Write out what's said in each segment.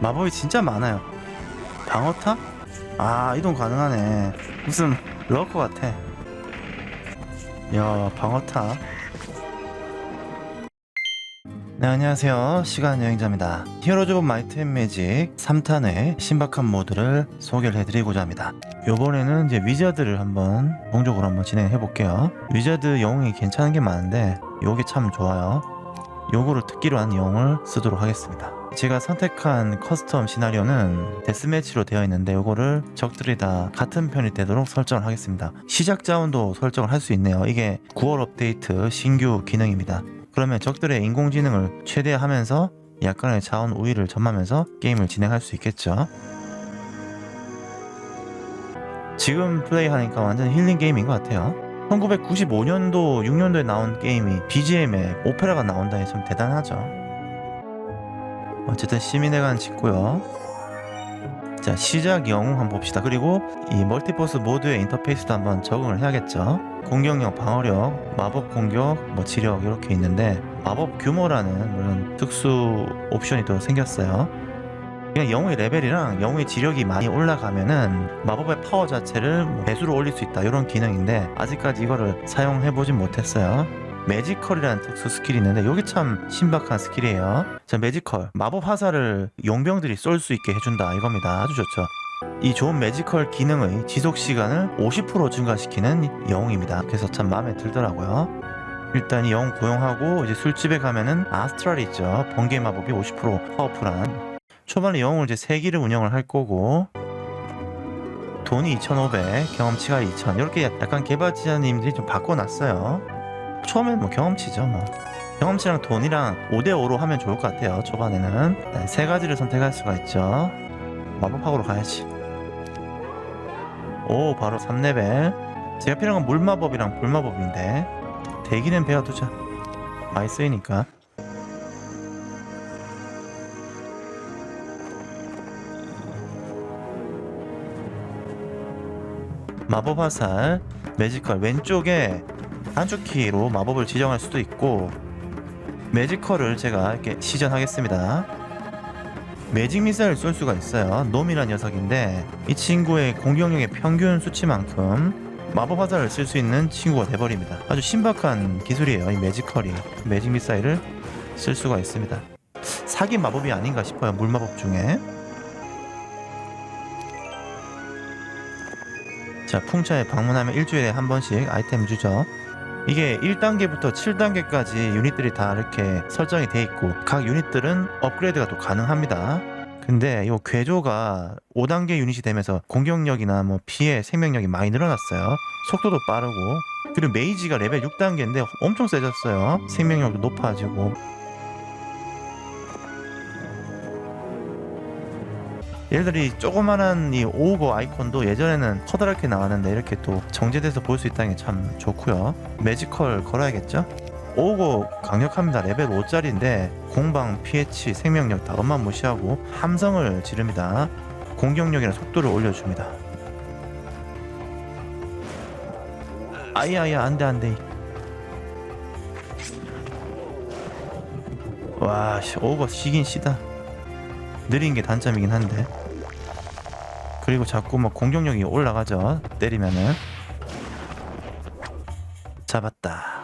마법이 진짜 많아요. 방어타? 아 이동 가능하네. 무슨 러커 같아. 야 방어타. 네 안녕하세요 시간 여행자입니다 히어로즈 오브 마이트 앤 매직 3탄의 신박한 모드를 소개를 해드리고자 합니다 요번에는 이제 위자드를 한번 본적으로 한번 진행해 볼게요 위자드 영웅이 괜찮은 게 많은데 요게 참 좋아요 요거를 특기로 한 영웅을 쓰도록 하겠습니다 제가 선택한 커스텀 시나리오는 데스매치로 되어 있는데 요거를 적들이 다 같은 편이 되도록 설정을 하겠습니다 시작 자원도 설정을 할 수 있네요 이게 9월 업데이트 신규 기능입니다 그러면 적들의 인공지능을 최대화하면서 약간의 자원 우위를 점하면서 게임을 진행할 수 있겠죠. 지금 플레이하니까 완전 힐링 게임인 것 같아요. 1995년도, 6년도에 나온 게임이 BGM에 오페라가 나온다니 참 대단하죠. 어쨌든 시민의 관 짓고요. 자 시작 영웅 한번 봅시다. 그리고 이 멀티버스 모드의 인터페이스도 한번 적응을 해야겠죠. 공격력, 방어력, 마법 공격, 뭐 지력 이렇게 있는데 마법 규모라는 물론 특수 옵션이 또 생겼어요. 그냥 영웅의 레벨이랑 영웅의 지력이 많이 올라가면은 마법의 파워 자체를 뭐 배수로 올릴 수 있다 이런 기능인데 아직까지 이거를 사용해 보진 못했어요. 매지컬이라는 특수 스킬이 있는데 이게 참 신박한 스킬이에요. 자 매지컬 마법 화살을 용병들이 쏠 수 있게 해준다 이겁니다. 아주 좋죠. 이 좋은 매지컬 기능의 지속 시간을 50% 증가시키는 영웅입니다. 그래서 참 마음에 들더라고요. 일단 이 영웅 고용하고 이제 술집에 가면은 아스트랄이 있죠. 번개 마법이 50% 파워풀한. 초반에 영웅을 이제 3기를 운영을 할 거고 돈이 2,500, 경험치가 2,000 이렇게 약간 개발자님들이 좀 바꿔놨어요. 처음엔 뭐 경험치죠 뭐. 경험치랑 돈이랑 5대5로 하면 좋을 것 같아요. 초반에는 네, 세 가지를 선택할 수가 있죠. 마법학으로 가야지. 오 바로 3레벨 제가 필요한 건 물마법이랑 불마법인데 대기는 배워두자 많이 쓰이니까 마법 화살 매지컬 왼쪽에 한쪽 키로 마법을 지정할 수도 있고 매지컬을 제가 이렇게 시전하겠습니다 매직 미사일 쏠 수가 있어요. 놈이란 녀석인데 이 친구의 공격력의 평균 수치만큼 마법 화살을 쓸 수 있는 친구가 돼버립니다. 아주 신박한 기술이에요. 이 매지컬이 매직 미사일을 쓸 수가 있습니다. 사기 마법이 아닌가 싶어요. 물 마법 중에. 자, 풍차에 방문하면 일주일에 한 번씩 아이템 주죠. 이게 1단계부터 7단계까지 유닛들이 다 이렇게 설정이 돼 있고 각 유닛들은 업그레이드가 또 가능합니다. 근데 이 궤조가 5단계 유닛이 되면서 공격력이나 뭐 피해, 생명력이 많이 늘어났어요. 속도도 빠르고 그리고 메이지가 레벨 6단계인데 엄청 세졌어요. 생명력도 높아지고 얘들이 조그만한 이 오거 아이콘도 예전에는 커다랗게 나왔는데 이렇게 또 정제돼서 볼 수 있다는 게 참 좋고요. 매지컬 걸어야겠죠? 오거 강력합니다. 레벨 5짜리인데 공방, pH, 생명력 다 엄만 무시하고 함성을 지릅니다. 공격력이나 속도를 올려줍니다. 아이아이야 안돼 안돼. 와, 씨, 오거 시긴 시다. 느린 게 단점이긴 한데. 그리고 자꾸 막 공격력이 올라가죠. 때리면은. 잡았다.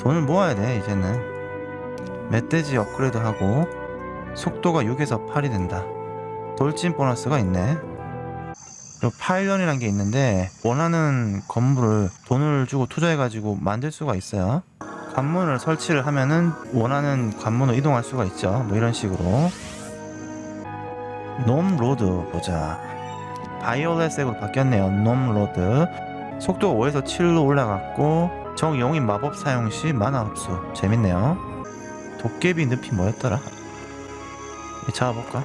돈을 모아야 돼 이제는 멧돼지 업그레이드 하고 속도가 6에서 8이 된다. 돌진 보너스가 있네. 그리고 파일런이라는 게 있는데 원하는 건물을 돈을 주고 투자해가지고 만들 수가 있어요. 관문을 설치를 하면은 원하는 관문을 이동할 수가 있죠. 뭐 이런 식으로. 놈 로드 보자. 바이올렛색으로 바뀌었네요. 놈 로드. 속도가 5에서 7로 올라갔고 정용인 마법 사용 시 만화 흡수. 재밌네요 도깨비 늪이 뭐였더라? 잡아볼까?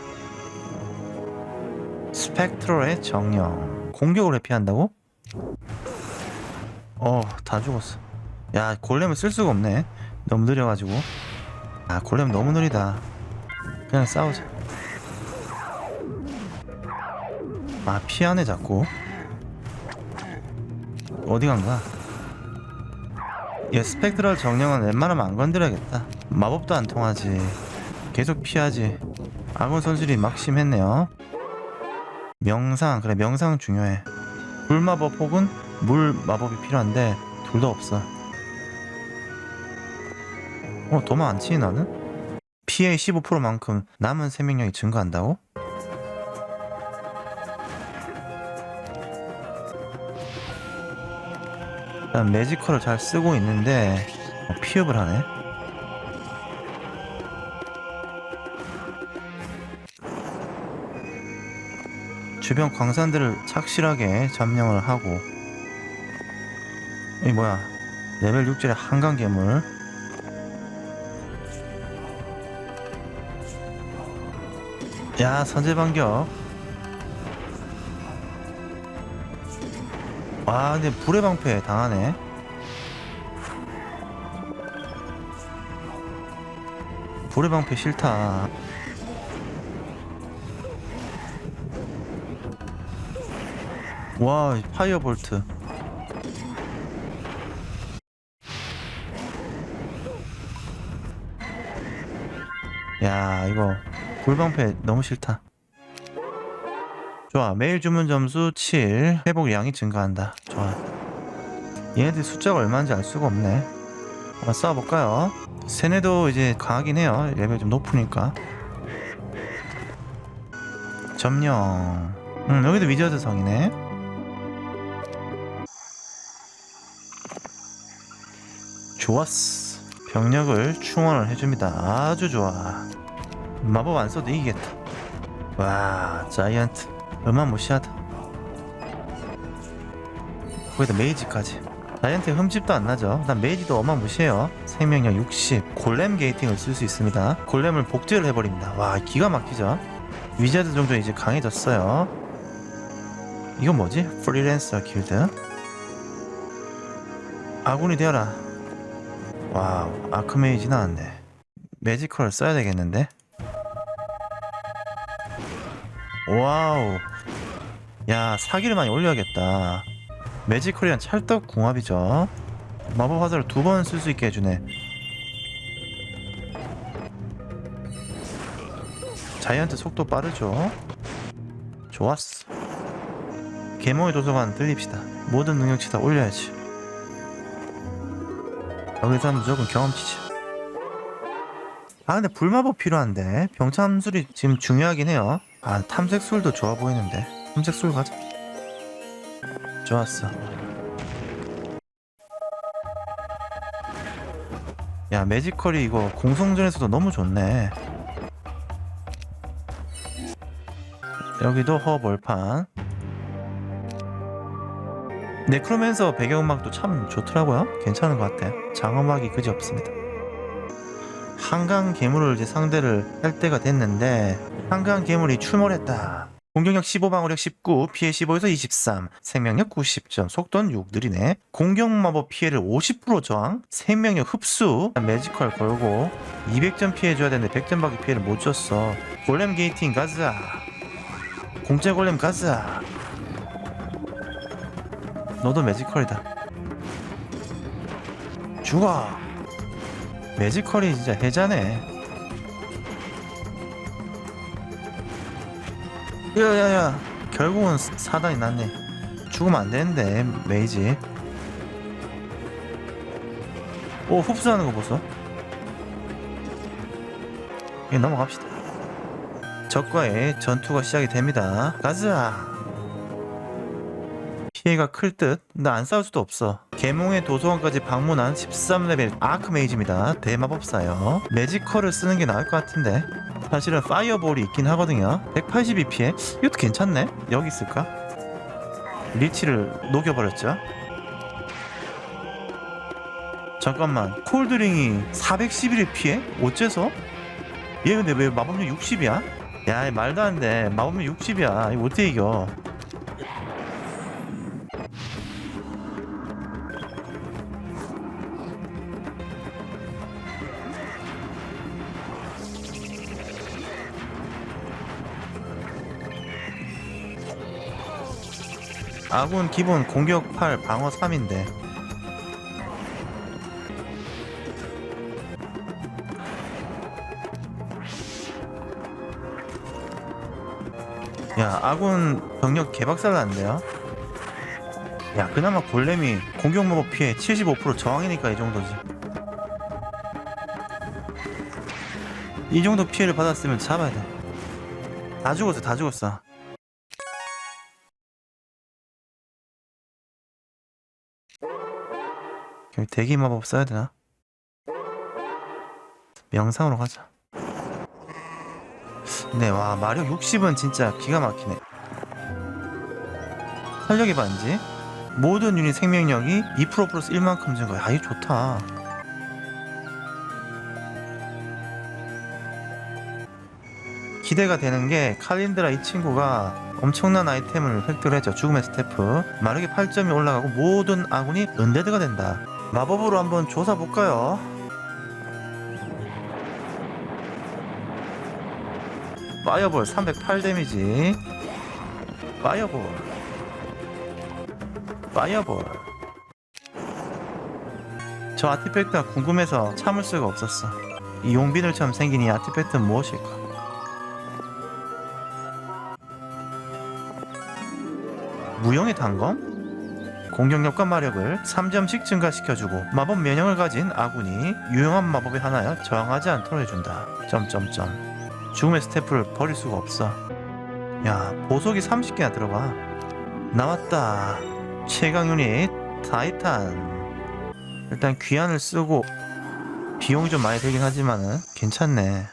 스펙트럴의 정령. 공격을 회피한다고? 어 다 죽었어. 야 골렘을 쓸 수가 없네. 너무 느려가지고. 아 골렘 너무 느리다. 그냥 싸우자. 아 피하네 자꾸 어디 간가 얘 스펙트럴 정령은 웬만하면 안 건드려야겠다 마법도 안 통하지. 계속 피하지. 아군 손실이 막심했네요. 명상 그래 명상 중요해. 불 마법 혹은 물 마법이 필요한데 둘 다 없어. 어 도망 안 치니 나는? 피해 15%만큼 남은 생명력이 증가한다고? 일단 매지컬을 잘 쓰고 있는데 어, 피업을 하네 주변 광산들을 착실하게 점령을 하고 이 뭐야 레벨 6절의 한강 괴물. 야 선제 반격. 와 근데 불의 방패 당하네. 불의 방패 싫다 와 파이어 볼트. 야 이거 불방패 너무 싫다. 좋아 매일 주문 점수 7 회복 양이 증가한다. 좋아. 얘네들 숫자가 얼마인지 알 수가 없네. 한번 싸워볼까요? 세네도 이제 강하긴 해요. 레벨 좀 높으니까. 점령. 음 여기도 위저드 성이네 좋았어 병력을 충원을 해줍니다. 아주 좋아. 마법 안 써도 이기겠다. 와 자이언트. 얼마 무시하다. 거기다 메이지까지. 자이언트 흠집도 안 나죠? 난 메이지도 어마무시해요. 생명력 60 골렘 게이팅을 쓸 수 있습니다. 골렘을 복제를 해버립니다. 와 기가 막히죠? 위자드 정도 이제 강해졌어요. 이건 뭐지? 프리랜서 길드? 아군이 되어라 와우 아크메이지 나왔네. 매지컬을 써야 되겠는데? 와우. 야 사기를 많이 올려야겠다. 매지컬이란 찰떡 궁합이죠. 마법 화살을 두 번 쓸 수 있게 해주네. 자이언트 속도 빠르죠? 좋았어. 계몽의 도서관 들립시다. 모든 능력치 다 올려야지 여기서 무조건 경험치지. 아 근데 불마법 필요한데. 병참술이 지금 중요하긴 해요. 아 탐색술도 좋아 보이는데. 탐색술 가자. 좋았어. 야 매지컬이 이거 공성전에서도 너무 좋네. 여기도 허벌판 네크로맨서 배경음악도 참 좋더라고요 괜찮은 것 같아 장음악이 그지 없습니다 한강 괴물을 이제 상대를 할 때가 됐는데 한강 괴물이 출몰했다. 공격력 15, 방어력 19, 피해 15에서 23, 생명력 90점, 속도는 6 느리네. 공격 마법 피해를 50% 저항, 생명력 흡수, 매지컬 걸고 200점 피해 줘야 되는데 100점 밖에 피해를 못 줬어. 골렘 게이팅 가자. 공짜 골렘 가자. 너도 매지컬이다. 죽어. 매지컬이 진짜 해자네. 야야야, 결국은 사단이 났네. 죽으면 안 되는데 메이지. 오 흡수하는 거 보소. 예 넘어갑시다. 적과의 전투가 시작이 됩니다. 가자. 피해가 클 듯. 근데 안 싸울 수도 없어. 계몽의 도서관까지 방문한 13레벨 아크메이지입니다. 대마법사요. 매지컬을 쓰는 게 나을 것 같은데. 사실은 파이어볼이 있긴 하거든요. 182 피해? 이것도 괜찮네. 여기 있을까? 리치를 녹여버렸죠. 잠깐만. 콜드링이 411의 피해? 어째서? 얘 근데 왜 마법력 60이야? 야 말도 안 돼. 마법력 60이야. 이거 어떻게 이겨? 아군 기본 공격 8 방어 3인데. 야 아군 병력 개박살 났는데요? 야 그나마 골렘이 공격 마법 피해 75% 저항이니까 이 정도지. 이 정도 피해를 받았으면 잡아야 돼 다 죽었어 다 죽었어 대기 마법 써야 되나? 명상으로 가자 네, 와, 마력 60은 진짜 기가 막히네. 활력의 반지. 모든 유닛 생명력이 2% 플러스 1만큼 증가. 야, 이거 좋다. 기대가 되는 게 칼린드라 이 친구가 엄청난 아이템을 획득을 했죠. 죽음의 스태프. 마력의 8점이 올라가고 모든 아군이 은데드가 된다. 마법으로 한번 조사 볼까요? 파이어볼 308 데미지. 파이어볼. 파이어볼. 저 아티팩트가 궁금해서 참을 수가 없었어. 이 용비늘처럼 생긴 이 아티팩트는 무엇일까? 무용의 단검? 공격력과 마력을 3점씩 증가시켜주고 마법 면역을 가진 아군이 유용한 마법의 하나에 저항하지 않도록 해준다 점점점 죽음의 스태프를 버릴 수가 없어. 야, 보석이 30개나 들어가. 나왔다. 최강 유닛 타이탄. 일단 귀환을 쓰고 비용이 좀 많이 들긴 하지만은 괜찮네.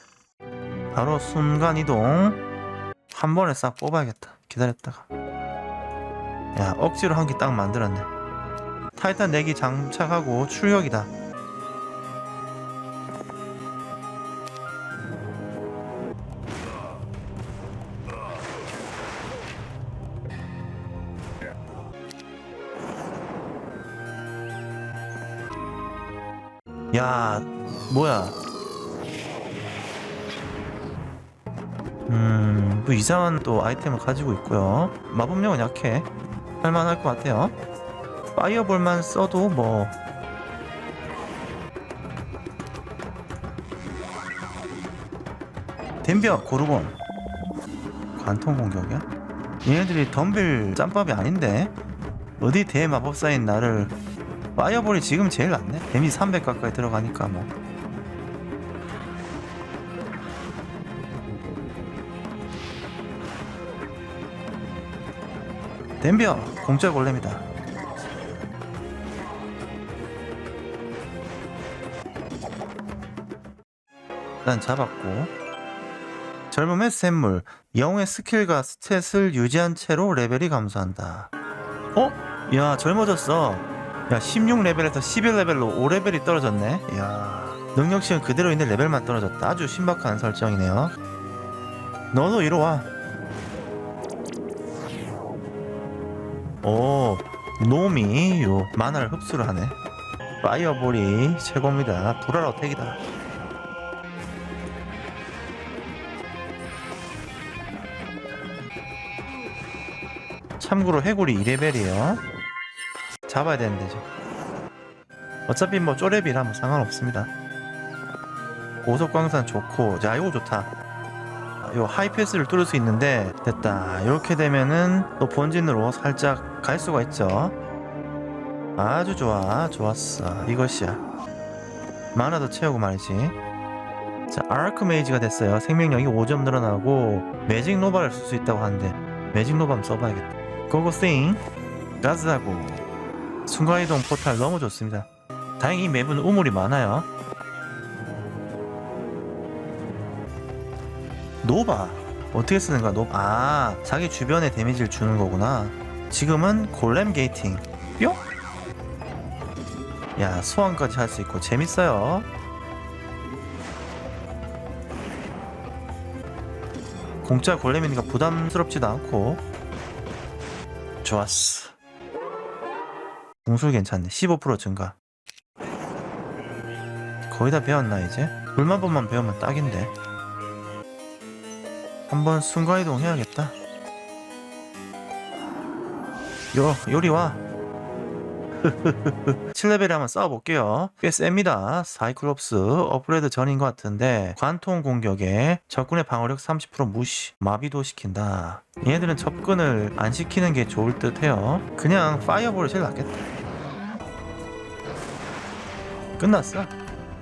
바로 순간 이동 한 번에 싹 뽑아야겠다. 기다렸다가. 야, 억지로 한 개 딱 만들었네. 타이탄 4기 장착하고 출격이다. 야, 뭐야? 음, 뭐 이상한 또 아이템을 가지고 있고요. 마법력은 약해. 할만할 것 같아요. 파이어볼만 써도 뭐. 댐벼 고르곤 관통 공격이야? 얘네들이 덤빌 짬밥이 아닌데 어디 대마법사인 나를 파이어볼이 지금 제일 낫네 데미지 300 가까이 들어가니까 뭐 댐벼 공짜 골렘이다. 일단 잡았고 젊음의 샘물 영웅의 스킬과 스탯을 유지한 채로 레벨이 감소한다. 어? 야 젊어졌어. 야 16레벨에서 11레벨로 5레벨이 떨어졌네. 야 능력치는 그대로 있는 레벨만 떨어졌다. 아주 신박한 설정이네요. 너도 이리 와 오, 놈이 요 만화를 흡수를 하네. 파이어볼이 최고입니다. 불알 어택이다. 참고로 해골이 2레벨이에요. 잡아야 되는데 죠 어차피 뭐 쪼레비라 뭐 상관없습니다. 보석 광산 좋고, 자 이거 좋다. 요 하이패스를 뚫을 수 있는데 됐다. 이렇게 되면은 또 본진으로 살짝 갈 수가 있죠. 아주 좋아. 좋았어. 이것이야. 만화 더 채우고 말이지. 자 아크 메이지가 됐어요. 생명력이 5점 늘어나고 매직 노바를 쓸 수 있다고 하는데 매직 노바 한번 써봐야겠다. 고고싱 가즈하고 순간이동 포탈 너무 좋습니다. 다행히 이 맵은 우물이 많아요 노바. 어떻게 쓰는 거야 노바? 아 자기 주변에 데미지를 주는 거구나. 지금은 골렘 게이팅. 뿅? 야 소환까지 할 수 있고 재밌어요. 공짜 골렘이니까 부담스럽지도 않고. 좋았어. 공술 괜찮네. 15% 증가. 거의 다 배웠나 이제? 불마법만 배우면 딱인데 한번 순간이동 해야겠다. 요 요리 와. 7레벨에 한번 싸워볼게요. 꽤 셉니다. 사이클롭스 업그레이드 전인 것 같은데 관통 공격에 적군의 방어력 30% 무시 마비도 시킨다. 얘네들은 접근을 안 시키는 게 좋을 듯 해요. 그냥 파이어볼이 제일 낫겠다. 끝났어.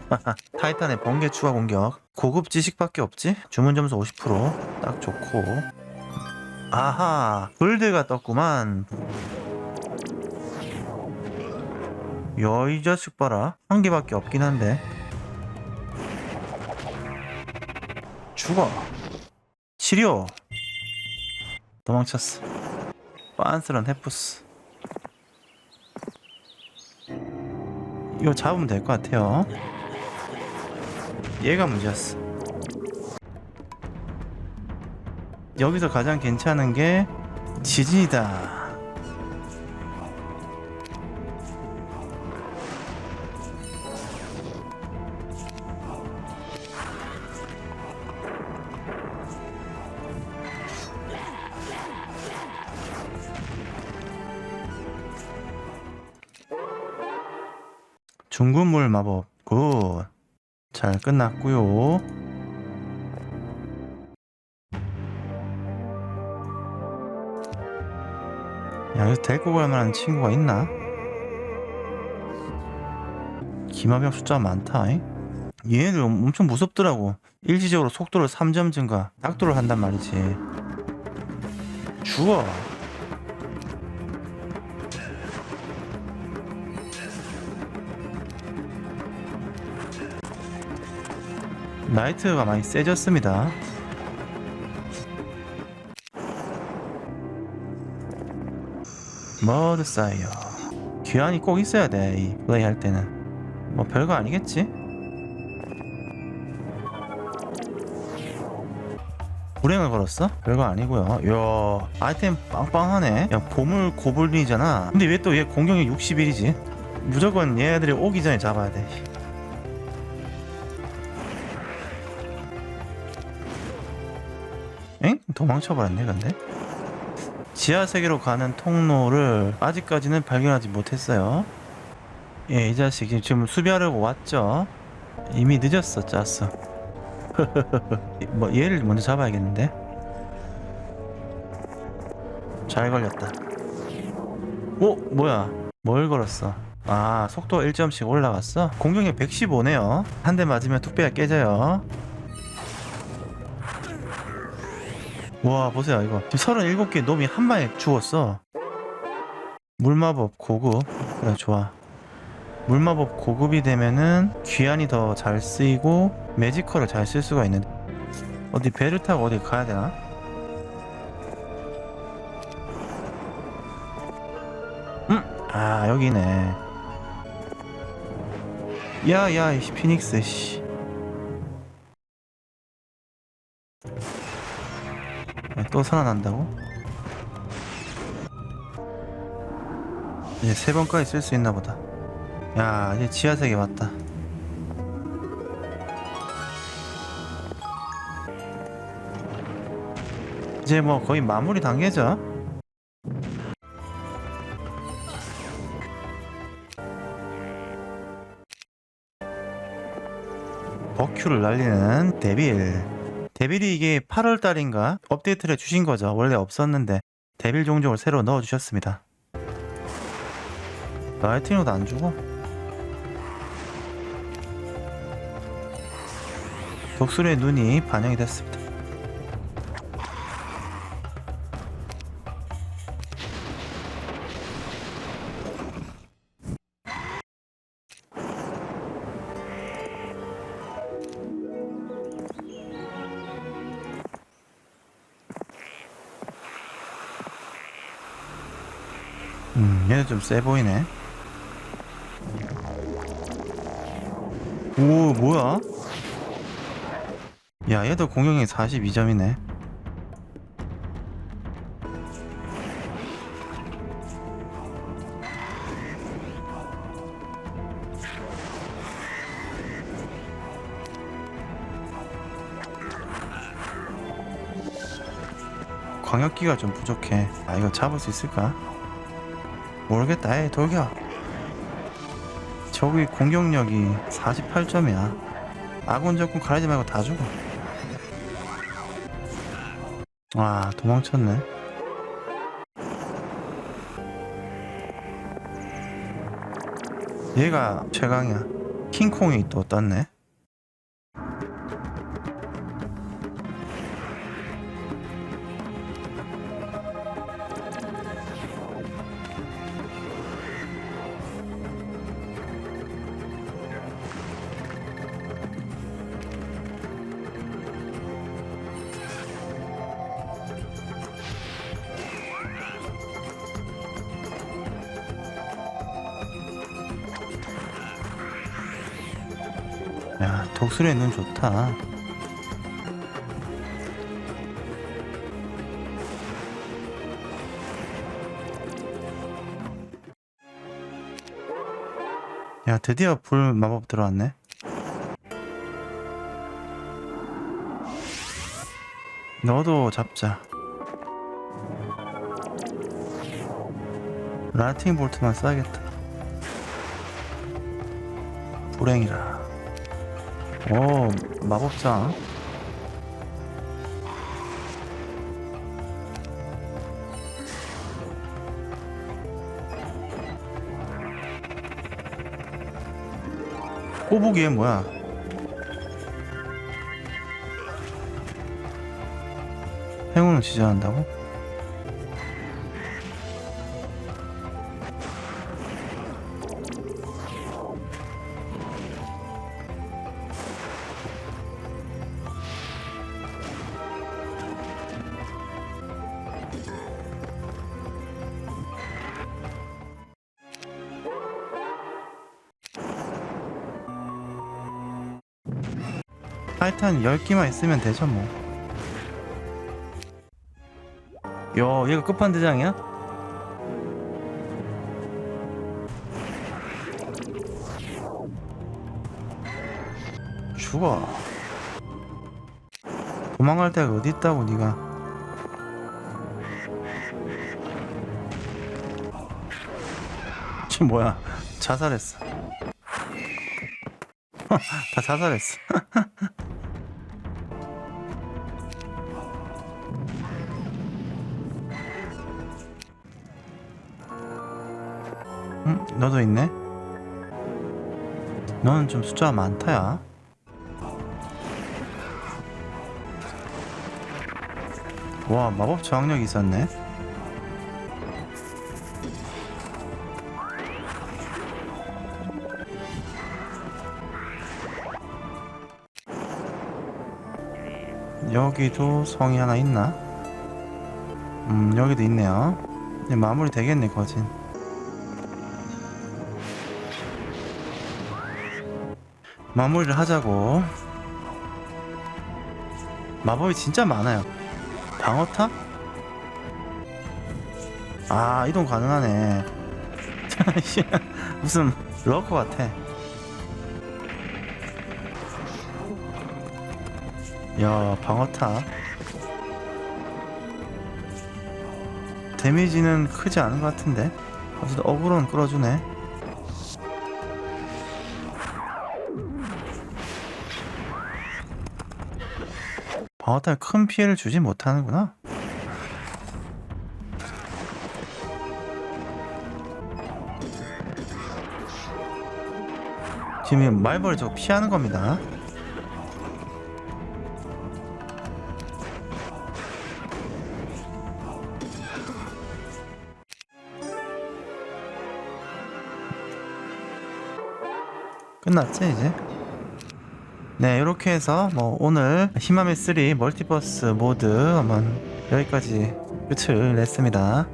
타이탄의 번개 추가 공격 고급 지식밖에 없지 주문 점수 50%딱 좋고 아하 골드가 떴구만 야, 이 자식 봐라. 한 개밖에 없긴 한데. 죽어. 치료. 도망쳤어. 빤스런 헤프스. 이거 잡으면 될 것 같아요. 얘가 문제였어. 여기서 가장 괜찮은 게 지진이다. 중군물 마법 굿. 잘 끝났고요. 야, 여기서 데리고 갈 만한 친구가 있나? 기마병 숫자가 많다. 잉? 얘네들 엄청 무섭더라고. 일시적으로 속도를 3점 증가, 낙도를 한단 말이지. 죽어. 나이트가 많이 세졌습니다. 머드 사이어. 귀환이 꼭 있어야 돼, 이 플레이 할 때는. 뭐 별거 아니겠지? 불행을 걸었어? 별거 아니고요. 야 아이템 빵빵하네. 야 보물 고블린이잖아. 근데 왜 또 얘 공격력 61이지? 무조건 얘네들이 오기 전에 잡아야 돼. 도망쳐버렸네 근데? 지하 세계로 가는 통로를 아직까지는 발견하지 못했어요. 예 이 자식 지금- 수비하려고 왔죠? 이미 늦었어 짰어 뭐 얘를 먼저 잡아야겠는데? 잘 걸렸다. 오 뭐야? 뭘 걸었어? 아 속도 1점씩 올라갔어? 공격력 115네요. 한 대 맞으면 뚝배가 깨져요 와 보세요 이거. 지금 37개 놈이 한 방에 죽었어. 물마법 고급. 그래 좋아. 물마법 고급이 되면은 귀환이 더 잘 쓰이고 매지컬을 잘 쓸 수가 있는 어디 배를 타고 어디 가야 되나? 음! 아 여기네. 야야 이 피닉스 씨 또 살아난다고? 이제 세 번까지 쓸 수 있나 보다. 야, 이제 지하세계 왔다. 이제 뭐 거의 마무리 단계죠? 버큐를 날리는 데빌. 데빌이 이게 8월 달인가 업데이트를 주신 거죠. 원래 없었는데 데빌 종족을 새로 넣어 주셨습니다. 라이팅으로도 안 주고 독수리의 눈이 반영이 됐습니다. 음, 얘는 좀 세 보이네. 오, 뭐야? 야, 얘도 공격이 42점이네. 광역기가 좀 부족해. 아, 이거 잡을 수 있을까? 모르겠다. 에이 돌겨 저기 공격력이 48점이야. 아군 적군 가리지 말고 다 죽어. 와 도망쳤네. 얘가 최강이야. 킹콩이 또 떴네 야 독수리의 눈 좋다. 야 드디어 불 마법 들어왔네. 너도 잡자. 라이팅 볼트만 써야겠다. 불행이라 오 마법장 꼬부기에 뭐야 행운을 지정한다고? 타이탄 10개만 있으면 되죠 뭐 야, 얘가 끝판대장이야? 죽어. 도망갈 데가 어디 있다고 네가? 지금 뭐야? 자살했어. 다 자살했어. 너도 있네? 너는 좀 숫자가 많다야. 와, 마법 저항력이 있었네. 여기도 성이 하나 있나? 음, 여기도 있네요. 마무리 되겠네, 거진. 마무리를 하자고. 마법이 진짜 많아요. 방어탑? 아 이동 가능하네. 씨, 무슨 러커 같아. 야 방어탑. 데미지는 크지 않은 것 같은데? 어쨌든 어그로는 끌어주네 방어탄 큰 피해를 주지 못하는구나. 지금 말벌이 저거 피하는 겁니다. 끝났지 이제? 네 이렇게 해서 뭐 오늘 히마메3 멀티버스 모드 한번 여기까지 끝을 냈습니다